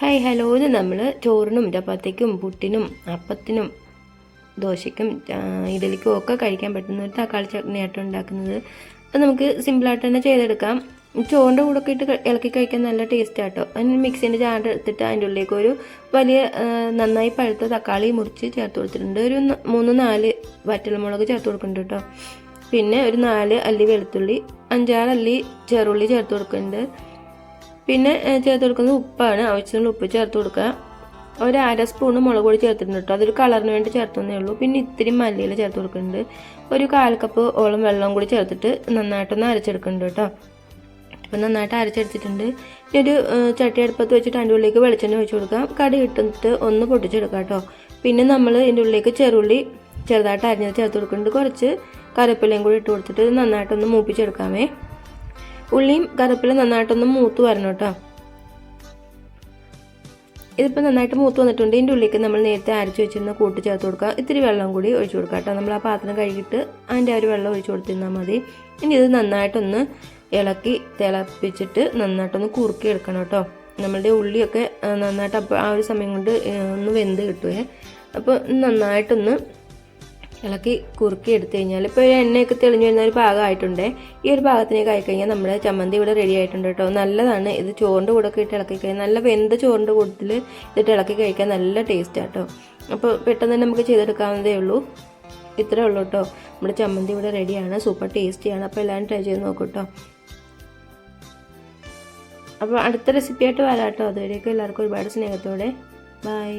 Hi hello ഇത് നമ്മൾ ചോറിനും ചപ്പാത്തിക്കും പുട്ടിനും അപ്പത്തിനും ദോശയ്ക്കും ഇഡലിക്കും ഒക്കെ കഴിക്കാൻ പറ്റുന്ന ഒരു തക്കാളി ചട്നിയായിട്ട് ഉണ്ടാക്കുന്നത്. അത് നമുക്ക് സിമ്പിളായിട്ട് തന്നെ ചെയ്തെടുക്കാം. ചോറിന്റെ കൂടെ ഒക്കെ ഇട്ട് ഇളക്കി കഴിക്കാൻ നല്ല ടേസ്റ്റ് ആട്ടോ. അതിന് മിക്സിന്റെ ജാർ എടുത്തിട്ട് അതിന്റെ ഉള്ളിലേക്ക് ഒരു വലിയ നന്നായി പഴുത്ത തക്കാളി മുറിച്ച് ചേർത്ത് കൊടുത്തിട്ടുണ്ട്. ഒരു മൂന്ന് നാല് വറ്റൽമുളക് ചേർത്ത് കൊടുക്കുന്നുണ്ട് കേട്ടോ. പിന്നെ ഒരു നാല് അല്ലി വെളുത്തുള്ളി അഞ്ചാറ് അല്ലി ചെറുള്ളി ചേർത്ത് കൊടുക്കുന്നുണ്ട്. പിന്നെ ചേർത്ത് കൊടുക്കുന്നത് ഉപ്പാണ്. ആവശ്യത്തിന് ഉപ്പ് ചേർത്ത് കൊടുക്കുക. ഒരു അര സ്പൂണ് മുളക് പൊടി ചേർത്തിട്ടുണ്ട് കേട്ടോ. അതൊരു കളറിന് വേണ്ടി ചേർത്തുന്നേ ഉള്ളൂ. പിന്നെ ഇത്തിരി മല്ലിയില ചേർത്ത് കൊടുക്കുന്നുണ്ട്. ഒരു കാൽ കപ്പ് ഓളം വെള്ളം കൂടി ചേർത്തിട്ട് നന്നായിട്ടൊന്ന് അരച്ചെടുക്കുന്നുണ്ട് കേട്ടോ. അപ്പം നന്നായിട്ട് അരച്ചെടുത്തിട്ടുണ്ട്. ഇനി ഒരു ചട്ടി അടുപ്പത്ത് വെച്ചിട്ട് അതിന്റെ ഉള്ളിലേക്ക് വെളിച്ചെണ്ണ ഒഴിച്ച് കൊടുക്കാം കടി ഇട്ടിട്ട് ഒന്ന് പൊട്ടിച്ചെടുക്കാം കേട്ടോ. പിന്നെ നമ്മൾ ഇതിന്റെ ഉള്ളിലേക്ക് ചെറുള്ളി ചെറുതായിട്ട് അരിഞ്ഞത് ചേർത്ത് കൊടുക്കുന്നുണ്ട്. കുറച്ച് കറിവേപ്പിലയും കൂടി ഇട്ട് കൊടുത്തിട്ട് നന്നായിട്ടൊന്ന് മൂപ്പിച്ചെടുക്കാമേ. ഉള്ളിയും കറുപ്പിലും നന്നായിട്ടൊന്ന് മൂത്ത് വരണം കേട്ടോ. ഇതിപ്പോൾ നന്നായിട്ട് മൂത്ത് വന്നിട്ടുണ്ട്. ഇതിന്റെ ഉള്ളിലേക്ക് നമ്മൾ നേരത്തെ അരച്ച് വെച്ചിരുന്ന കൂട്ട് ചേർത്ത് കൊടുക്കുക. ഇത്തിരി വെള്ളം കൂടി ഒഴിച്ചു കൊടുക്കുക കേട്ടോ. നമ്മൾ ആ പാത്രം കഴുകിയിട്ട് അതിന്റെ ഒരു വെള്ളം ഒഴിച്ചു കൊടുത്തിരുന്നാൽ മതി. ഇനി ഇത് നന്നായിട്ടൊന്ന് ഇളക്കി തിളപ്പിച്ചിട്ട് നന്നായിട്ടൊന്ന് കുറുക്കി എടുക്കണം കേട്ടോ. നമ്മളുടെ ഉള്ളിയൊക്കെ നന്നായിട്ട് അപ്പോൾ ആ ഒരു സമയം കൊണ്ട് ഒന്ന് വെന്ത് കിട്ടുമേ അപ്പോൾ നന്നായിട്ടൊന്ന് ഇളക്കി കുറുക്കി എടുത്തു കഴിഞ്ഞാൽ ഇപ്പോൾ എണ്ണയൊക്കെ തെളിഞ്ഞു വരുന്ന ഒരു ഭാഗമായിട്ടുണ്ട് ഈ ഒരു ഭാഗത്തിനേക്ക് ആയിക്കഴിഞ്ഞാൽ നമ്മുടെ ചമ്മന്തി ഇവിടെ റെഡി ആയിട്ടുണ്ട് കേട്ടോ. നല്ലതാണ്. ഇത് ചോറിന്റെ കൂടെ ഒക്കെ ഇട്ട് ഇളക്കി കഴിഞ്ഞാൽ നല്ല വെന്ത ചോറിന്റെ കൂട്ടത്തിൽ ഇതിട്ട് ഇളക്കി കഴിക്കാൻ നല്ല ടേസ്റ്റ് ആട്ടോ അപ്പോൾ പെട്ടെന്ന് തന്നെ നമുക്ക് ചെയ്തെടുക്കാവുന്നതേ ഉള്ളൂ. ഇത്രേ ഉള്ളൂ കേട്ടോ. നമ്മുടെ ചമ്മന്തി ഇവിടെ റെഡിയാണ് സൂപ്പർ ടേസ്റ്റിയാണ് അപ്പോൾ എല്ലാവരും ട്രൈ ചെയ്ത് നോക്കൂ കേട്ടോ. അപ്പോൾ അടുത്ത റെസിപ്പിയായിട്ട് വരാം കേട്ടോ. അതുവരെയൊക്കെ എല്ലാവർക്കും ഒരുപാട് സ്നേഹത്തോടെ. ബൈ